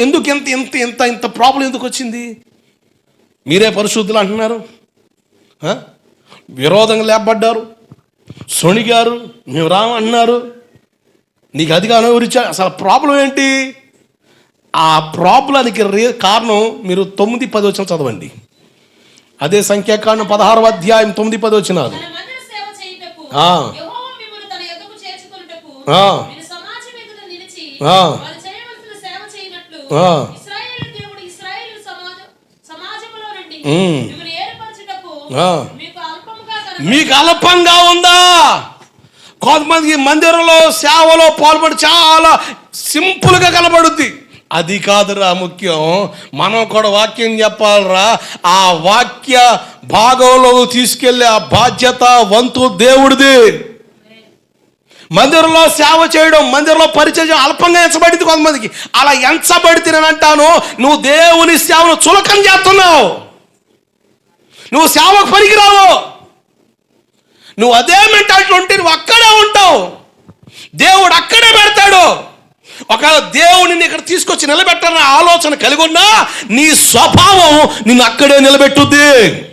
ఎందుకు ఎంత ఇంత ఇంత ఇంత ప్రాబ్లం ఎందుకు వచ్చింది? మీరే పరిశుద్ధులు అంటున్నారు? విరోధంగా లేపబడ్డారు. సొణిగారు మేము రాము అంటున్నారు. నీకు అదిగా అనువరించా అసలు ప్రాబ్లం ఏంటి? ఆ ప్రాబ్లానికి రే కారణం మీరు తొమ్మిది పది వచ్చిన చదవండి. అదే సంఖ్యాకాండం పదహారవ అధ్యాయం తొమ్మిది పది వచ్చినారు ఆ. మీకు అల్పంగా ఉందా? కొంతమందికి మందిరంలో సేవలో పాల్పడి చాలా సింపుల్గా కనబడుద్ది. అది కాదురా ముఖ్యం. మనం కూడా వాక్యం చెప్పాలరా. ఆ వాక్య భాగంలో తీసుకెళ్ళే ఆ బాధ్యత వంతు దేవుడిది. మందిరంలో సేవ చేయడం మందిరంలో పరిచయం అల్పంగా ఎంచబడింది కొంతమందికి. అలా ఎంచబడితే నేను అంటాను నువ్వు దేవుని సేవను చులకం చేస్తున్నావు. నువ్వు సేవకు పనికిరావు. నువ్వు అదే మెంటాలిటీ ఉంటే నువ్వు అక్కడే ఉంటావు. దేవుడు అక్కడే పెడతాడు. ఒకవేళ దేవుడిని ఇక్కడ తీసుకొచ్చి నిలబెట్టాలనే ఆలోచన కలిగి ఉన్నా నీ స్వభావం నిన్ను అక్కడే నిలబెట్టుద్ది.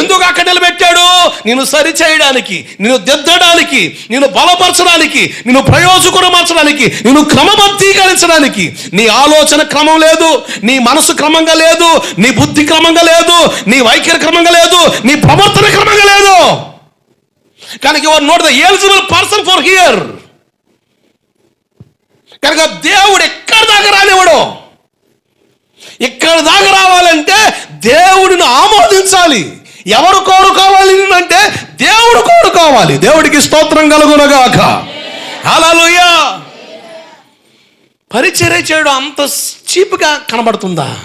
ఎందుకు అక్కడ నిలబెట్టాడు? నేను సరి చేయడానికి దిద్దడానికి నేను బలపరచడానికి నిన్ను ప్రయోజకురమర్చడానికి నేను క్రమబద్ధీకరించడానికి నీ ఆలోచన క్రమం లేదు నీ మనసు క్రమంగా లేదు నీ బుద్ధి క్రమంగా లేదు నీ వైఖరి క్రమంగా లేదు నీ ప్రవర్తన క్రమంగా లేదు. కనుక your not the eligible person for here కనుక దేవుడు ఎక్కడి దాకా రానివ్వడు. ఇక్కడ దాకా రావాలంటే దేవుడిని ఆమోదించాలి. ఎవరు కోరుకోవాలి అంటే దేవుడు కోరుకోవాలి. దేవుడికి స్తోత్రం కలుగునగాక. అలాలుయా పరిచర్య చేయడం అంత చీప్గా కనబడుతుందా?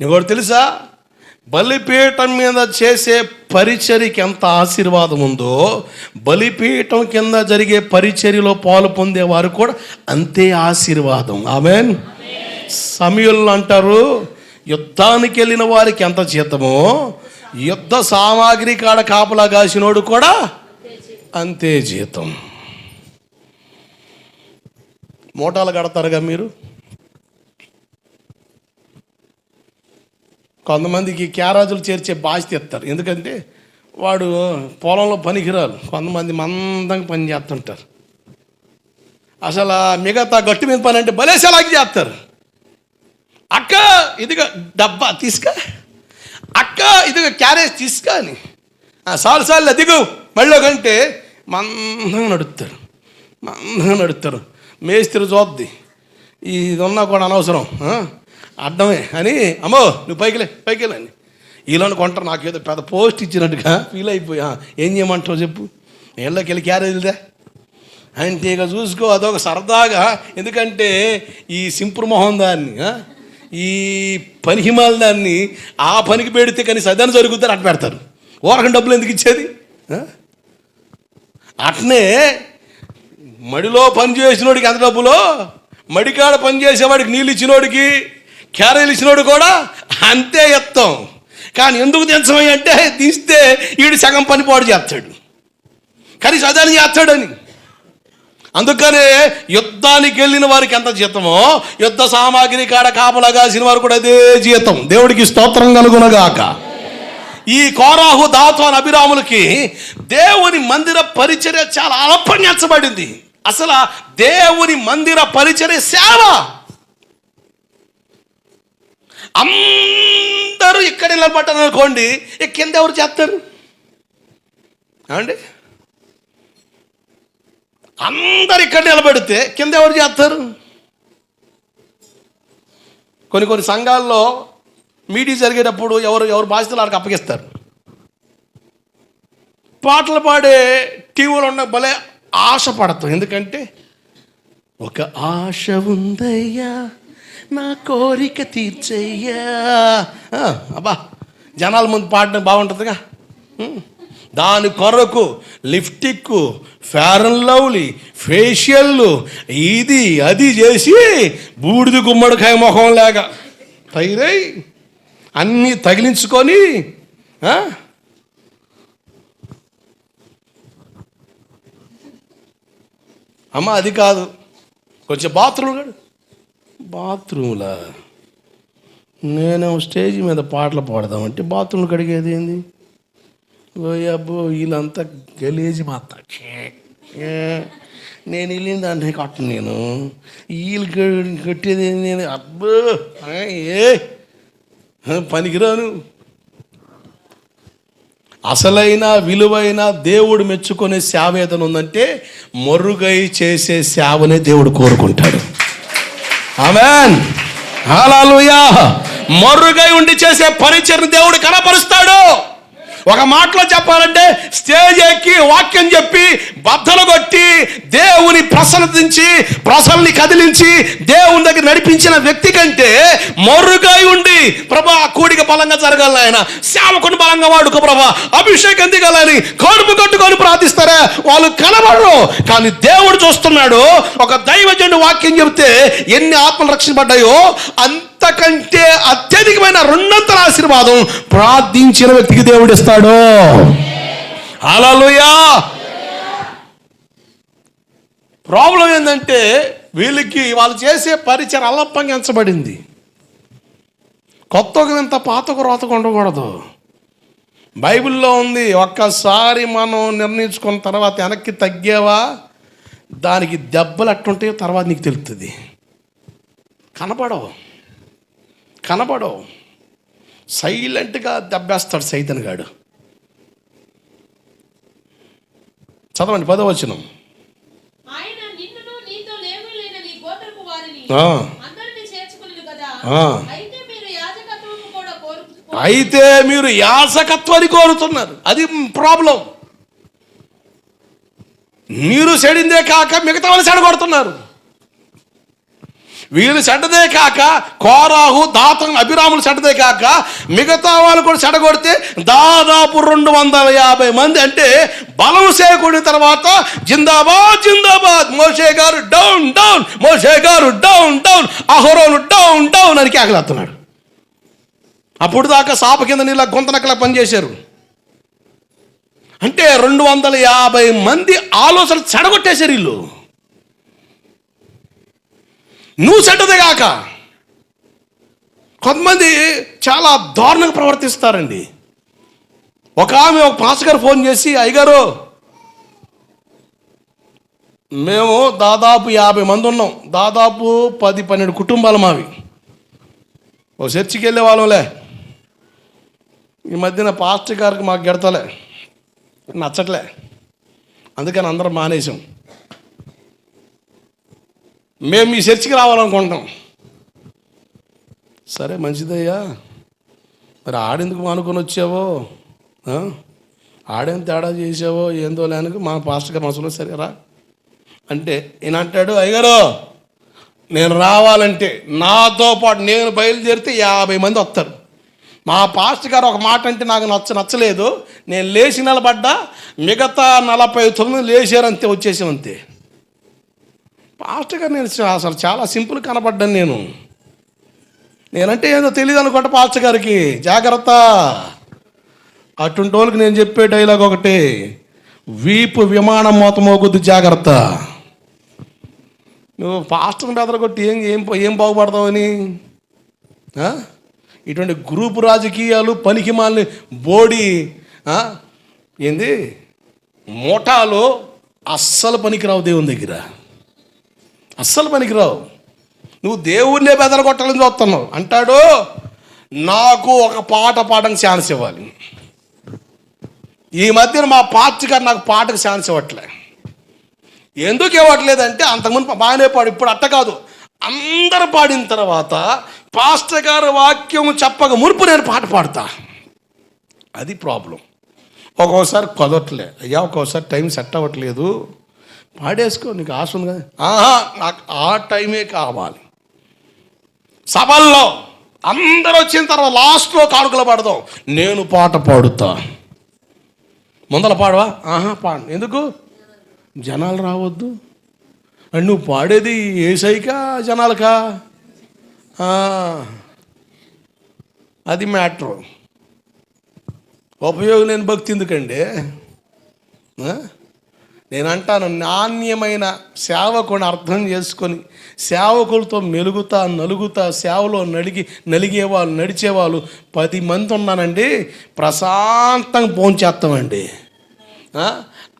నీకు తెలుసా? బలిపీఠం మీద చేసే పరిచర్యకి ఎంత ఆశీర్వాదం ఉందో బలిపీఠం కింద జరిగే పరిచర్యలో పాలు పొందేవారు కూడా అంతే ఆశీర్వాదం. ఆమెన్. సమయంలో అంటారు యుద్ధానికి వెళ్ళిన వారికి ఎంత జీతమో యుద్ధ సామాగ్రి కాడ కాపలా కాసినోడు కూడా అంతే జీతం. మూటాలు కడతారుగా మీరు? కొంతమందికి క్యారాజులు చేర్చే బాధ్యత ఇస్తారు. ఎందుకంటే వాడు పొలంలో పనికిరాలు కొంతమంది మందంగా పని చేస్తుంటారు. అసలు ఆ మిగతా గట్టి మీద పని అంటే బలేసేలాగా చేస్తారు. ఇదిగో డబ్బా తీసుక. అక్క ఇదిగో క్యారేజ్ తీసుక అని. సార్లు సాలు సార్లు అదిగో. మళ్ళీ కంటే మందంగా నడుస్తారు మందంగా నడుస్తారు మేస్త్రి చూద్ది ఇది ఉన్నా కూడా అనవసరం అర్థమే. అడ్డమే అని అమ్మో నువ్వు పైకిలే పైకిలే అని. వీళ్ళని కొంటారు నాకు ఏదో పెద్ద పోస్ట్ ఇచ్చినట్టుగా ఫీల్ అయిపోయా ఏం చేయమంటావు చెప్పు. నీళ్ళకి వెళ్ళి క్యారేజీలదే అంటే ఇక చూసుకో అదొక సరదాగా ఎందుకంటే ఈ సింపుల్ మొహం దాన్ని ఈ పనిహిమాల దాన్ని ఆ పనికి పెడితే కానీ సదాన్ని జరుగుతారు అట్ట పెడతారు. ఓరకం డబ్బులు ఎందుకు ఇచ్చేది? అట్నే మడిలో పని చేసినోడికి ఎంత డబ్బులో? మడికాడ పని చేసేవాడికి నీళ్ళు ఇచ్చినోడికి క్యారీలు ఇచ్చినోడు కూడా అంతే ఎత్తాం. కానీ ఎందుకు తెంచమని అంటే తీస్తే వీడు సగం పని పాడు చేస్తాడు. కానీ సదాన్ని చేస్తాడని. అందుకనే యుద్ధానికి వెళ్ళిన వారికి ఎంత జీతమో యుద్ధ సామాగ్రి కాడ కాపలా కాసిన వారు కూడా అదే జీతం. దేవుడికి స్తోత్రం కలుగునగాక. ఈ కోరాహు దాతోన్ అభిరాములకి దేవుని మందిర పరిచర్య చాలా అల్పంగించబడింది అసలు దేవుని మందిర పరిచర్య సేవ. అందరూ ఇక్కడ నిలబడ్డారు అనుకోండి కింద ఎవరు చేస్తారు? ఏమండి? అందరు ఇక్కడ నిలబడితే కింద ఎవరు చేస్తారు? కొన్ని కొన్ని సంఘాల్లో మీటింగ్ జరిగేటప్పుడు ఎవరు ఎవరు బాధ్యతలు వాళ్ళకి అప్పగిస్తారు. పాటలు పాడే టీవీలో ఉన్న భలే ఆశ పడతాం. ఎందుకంటే ఒక ఆశ ఉందయ్యా నా కోరిక తీర్చయ్యా. అబ్బా జనాల ముందు పాడడం బాగుంటుందిగా. దాని కొరకు lipstick fair and lovely facial ఇది అది చేసి బూడిద గుమ్మడికాయ ముఖం లేక తగిరై అన్నీ తగిలించుకొని అమ్మ అది కాదు. కొంచెం బాత్రూమ్ కాదు. బాత్రూమ్లా నేను స్టేజ్ మీద పాటలు పాడదామంటే బాత్రూమ్లు కడిగేది ఏంది? అబ్బో వీళ్ళంతా గలీజి మాత ఏ, నేను వెళ్ళిన దాంట్లో కట్టను నేను. వీళ్ళు కట్టేది నేను? అబ్బో ఏ పనికిరాను. అసలైన విలువైన దేవుడు మెచ్చుకునే సేవ ఏదైనా ఉందంటే మరుగై చేసే సేవనే దేవుడు కోరుకుంటాడు. ఆమెన్. హల్లెలూయా మరుగై ఉండి చేసే పరిచయం దేవుడు కనపరుస్తాడు. ఒక మాటలో చెప్పాలంటే స్టేజ్ ఎక్కి వాక్యం చెప్పి బద్దలు కొట్టి దేవుని ప్రసన్నతించి ప్రసల్ని కదిలించి దేవుని దగ్గర నడిపించిన వ్యక్తి కంటే మరుగై ఉండి ప్రభా కూడిక బలంగా జరగాలి ఆయన సేవకుని బలంగా వాడుకో ప్రభా. అభిషేకం దిగాలని కడుపు కట్టుకొని ప్రార్థిస్తారా? వాళ్ళు కనబడరు. కానీ దేవుడు చూస్తున్నాడు ఒక దైవజనుడు వాక్యం చెబితే ఎన్ని ఆత్మలు రక్షించబడ్డాయో అంతకంటే అత్యధికమైన రెండంతల ఆశీర్వాదం ప్రార్థించిన వ్యక్తికి దేవుడు ఇస్తాడు. హల్లెలూయా. ప్రాబ్లం ఏంటంటే వీళ్ళకి వాళ్ళు చేసే పరిచయం అల్లప్పంగించబడింది కొత్త ఇంత పాతకు రోతకు ఉండకూడదు బైబిల్లో ఉంది ఒక్కసారి మనం నిర్ణయించుకున్న తర్వాత వెనక్కి తగ్గావా? దానికి దెబ్బలు అట్టుంటాయో తర్వాత నీకు తెలుస్తుంది కనపడవు. కనపడవు. సైలెంట్గా దెబ్బేస్తాడు సైతన్ గాడు చదవండి పదవచనం ఆయన నిన్నును నీతో లేవీయులైన నీ గోత్రపు వారిని ఆ. అందరినీ యాజకత్వము కూడా కోరు అయితే మీరు యాసకత్వాన్ని కోరుతున్నారు. అది ప్రాబ్లం. మీరు చెడిందే కాక మిగతా వాళ్ళు చెడగొడుతున్నారు. వీళ్ళు చెడ్డదే కాక కోరాహు దాతం అభిరాములు చెడ్డదే కాక మిగతా వాళ్ళు కూడా చెడగొడితే దాదాపు రెండు వందల యాభై మంది అంటే బలం సేకూడిన తర్వాత జిందాబాద్ జిందాబాద్ మోషే గారు డౌన్ డౌన్ మోషే గారు డౌన్ డౌన్ అహరోను డౌన్ డౌన్ అని కేకలేస్తున్నాడు. అప్పుడు దాకా సాప కింద నీళ్ళ గుంతనక్కల పనిచేశారు. అంటే రెండు వందల యాభై మంది ఆలోచన చెడగొట్టేశారు వీళ్ళు. నువ్వు చెడ్డదే కాక కొంతమంది చాలా దారుణంగా ప్రవర్తిస్తారండి. ఒక ఆమె ఒక పాస్ గారు ఫోన్ చేసి అయ్యగారు మేము దాదాపు యాభై మంది ఉన్నాం. దాదాపు పది పన్నెండు కుటుంబాలు మావి. ఓ చర్చికి వెళ్ళే వాళ్ళంలే. ఈ మధ్యన పాస్టర్ గారికి మాకు గెడతలే. నచ్చట్లే. అందుకని అందరం మానేసాం మేము మీ చర్చికి రావాలనుకుంటాం సరే మంచిదయ్యా. మరి ఆడెందుకు మానుకొని వచ్చావో? ఆడేం తేడా చేసావో ఏందో లేనికి మా పాస్టర్ గారు మనసులో సరేరా అంటే ఈయన అంటాడు అయ్యగారు నేను రావాలంటే నాతో పాటు నేను బయలుదేరితే యాభై మంది వస్తారు. మా పాస్టర్ గారు ఒక మాట అంటే నాకు నచ్చ నచ్చలేదు. నేను లేచి నిలబడ్డా మిగతా నలభై తొమ్మిది లేచారంతే వచ్చేసాం పాస్టర్గా నేను అసలు చాలా సింపుల్ కనపడ్డాను నేను. నేనంటే ఏదో తెలియదు అనుకుంటా పాస్టర్ గారికి. జాగ్రత్త. అటువంటి వాళ్ళకి నేను చెప్పే డైలాగ్ ఒకటి వీపు విమానం మూతమోగుద్ది జాగ్రత్త. నువ్వు పాస్టర్ని బెదరగొట్టి ఏం ఏం ఏం బాగుపడతావని ఇటువంటి గ్రూపు రాజకీయాలు పనికి మాల్ని బోడి ఏంది? మోటాలో అస్సలు పనికిరావు దేవుని దగ్గర. అస్సలు పనికిరావు. నువ్వు దేవుణ్ణే బెదరగొట్టాలని చూస్తున్నావు. అంటాడు నాకు ఒక పాట పాడడానికి ఛాన్స్ ఇవ్వాలి. ఈ మధ్యన మా పార్టీ గారు నాకు పాటకు ఛాన్స్ ఇవ్వట్లే. ఎందుకు ఇవ్వట్లేదంటే అంతకుముందు బాగానే పాడు ఇప్పుడు అట్ట కాదు. అందరు పాడిన తర్వాత పాస్టర్ గారు వాక్యం చెప్పక మునుపు నేను పాట పాడతా. అది ప్రాబ్లం. ఒక్కోసారి కుదరట్లే. అయ్యా ఒక్కోసారి టైం సెట్ అవ్వట్లేదు. పాడేసుకో నీకు ఆశ ఉంది కదా. ఆహా నాకు ఆ టైమే కావాలి. సభల్లో అందరూ వచ్చిన తర్వాత లాస్ట్లో కానుకలు పాడదాం. నేను పాట పాడుతా. ముందల పాడవా? ఆహా పాడు. ఎందుకు? జనాలు రావద్దు. అండ్ నువ్వు పాడేది ఏ జనాలకా? అది మ్యాటర్. ఉపయోగం లేని భక్తి ఎందుకండి? నేను నేనంటాను నాణ్యమైన సేవకుని అర్థం చేసుకొని సేవకులతో మెలుగుతా నలుగుతా సేవలో నడిగి నలిగేవాళ్ళు నడిచేవాళ్ళు పది మంది ఉన్నానండి ప్రశాంతంగా భోంచేస్తామండి.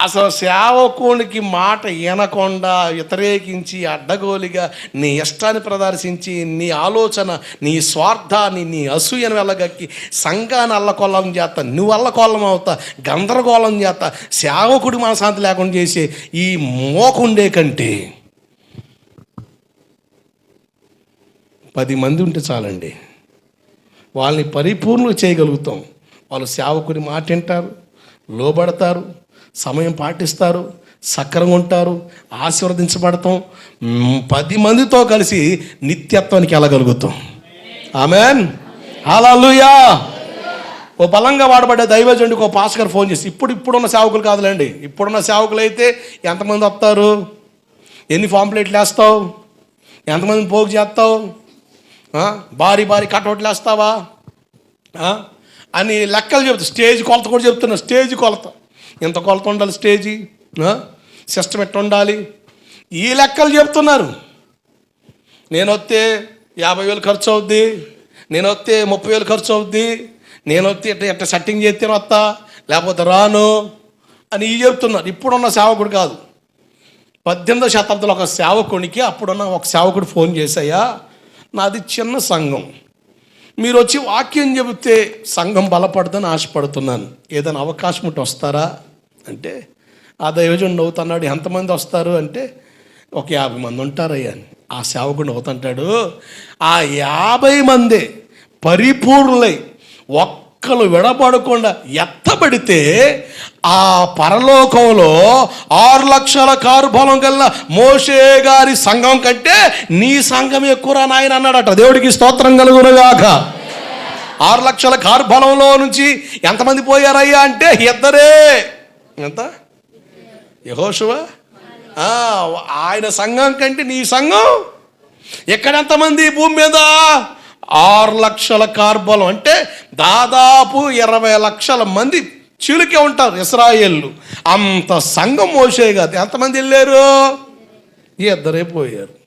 అసలు సేవకునికి మాట వినకుండా వ్యతిరేకించి అడ్డగోలిగా నీ ఇష్టాన్ని ప్రదర్శించి నీ ఆలోచన నీ స్వార్థాన్ని నీ అసూయను వెళ్ళగక్కి సంఘాన్ని అల్లకొల్లం చేస్తా నువ్వు అల్లకొల్లం అవుతా గందరగోళం చేస్తా సేవకుడి మనశాంతి లేకుండా చేసే ఈ మోకుండే కంటే పది మంది ఉంటే చాలండి. వాళ్ళని పరిపూర్ణ చేయగలుగుతాం. వాళ్ళు సేవకుడి మాట వింటారు లోబడతారు సమయం పాటిస్తారు సక్రంగా ఉంటారు ఆశీర్వదించబడతాం. పది మందితో కలిసి నిత్యత్వానికి వెళ్ళగలుగుతాం. ఆమెన్. హల్లెలూయా. ఓ బలంగా వాడబడ్డ దైవజనుడికి ఓ పాస్కర్ ఫోన్ చేసి ఇప్పుడు ఇప్పుడున్న సేవకులు కాదులేండి. ఇప్పుడున్న సేవకులు అయితే ఎంతమంది వస్తారు? ఎన్ని పాంప్లెట్లు వేస్తావు? ఎంతమందిని పోగు చేస్తావు? భారీ భారీ కటౌట్లు వేస్తావా? అని లెక్కలు చెప్తా స్టేజ్ కొలత కూడా చెప్తున్నా స్టేజ్ కొలత. ఎంత కొలత ఉండాలి స్టేజీ సిస్టమ్ ఎట్లా ఉండాలి? ఈ లెక్కలు చెప్తున్నారు. నేను వస్తే యాభై వేలు ఖర్చు అవుద్ది నేను వస్తే ముప్పై వేలు ఖర్చు అవుద్ది నేను వస్తే ఇట్లా ఇట్లా సెట్టింగ్ చేస్తే వస్తా లేకపోతే రాను అని ఇవి చెప్తున్నారు. ఇప్పుడున్న సేవకుడు కాదు. పద్దెనిమిదో శతాబ్దంలో ఒక సేవకునికి అప్పుడున్న ఒక సేవకుడు ఫోన్ చేశాయా నాది చిన్న సంఘం. మీరు వచ్చి వాక్యం చెబితే సంఘం బలపడదని ఆశపడుతున్నాను. ఏదైనా అవకాశం ఉంటే వస్తారా? అంటే ఆ దైవజుడు నవ్వుతున్నాడు ఎంతమంది వస్తారు? అంటే ఒక యాభై మంది ఉంటారయ్యా అని. ఆ సేవకుడు నవ్వుతుంటాడు ఆ యాభై మందే పరిపూర్ణులై ఒక్కలు విడబడకుండా ఎత్తబడితే ఆ పరలోకంలో ఆరు లక్షల కారు బలం కల్లా మోషే గారి సంఘం కంటే నీ సంఘం ఎక్కువ నాయన అన్నాడట. దేవుడికి స్తోత్రం కలుగునుగాక. ఆరు లక్షల కారు బలంలో నుంచి ఎంతమంది పోయారయ్యా అంటే ఇద్దరే. ఎంత? యహోశువ ఆయన సంఘం కంటే నీ సంఘం. ఎక్కడెంతమంది భూమి మీద? ఆరు లక్షల కార్బలం అంటే దాదాపు ఇరవై లక్షల మంది చిలుకే ఉంటారు ఇస్రాయేళ్ళు. అంత సంఘం మోసే కాదు ఎంతమంది వెళ్ళారు? ఇద్దరే పోయారు.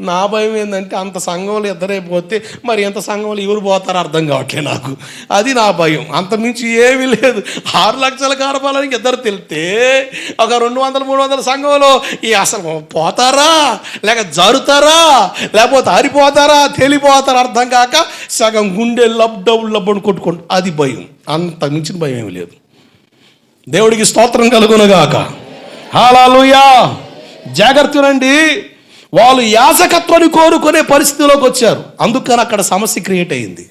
నా భయం ఏంటంటే అంత సంఘంలో ఇద్దరే పోతే మరి ఎంత సంఘంలో ఎవరు పోతారో అర్థం కావట్లే నాకు. అది నా భయం. అంత మించి ఏమీ లేదు. ఆరు లక్షల కారపాలనికి ఇద్దరు తెలితే ఒక రెండు వందల మూడు వందల సంఘంలో ఈ అసలు పోతారా? లేక జరుతారా? లేకపోతే ఆరిపోతారా? తెలిపోతారా? అర్థం కాక సగం గుండె లబ్ డబ్బు లబ్బని కొట్టుకోండి అది భయం. అంత మించిన భయం ఏమీ లేదు. దేవుడికి స్తోత్రం కలుగునుగాక. హాలాలుయా జాగ్రత్తనండి వాళ్ళు యాజకత్వాన్ని కోరుకునే పరిస్థితిలోకి వచ్చారు. అందుకని అక్కడ సమస్య క్రియేట్ అయింది.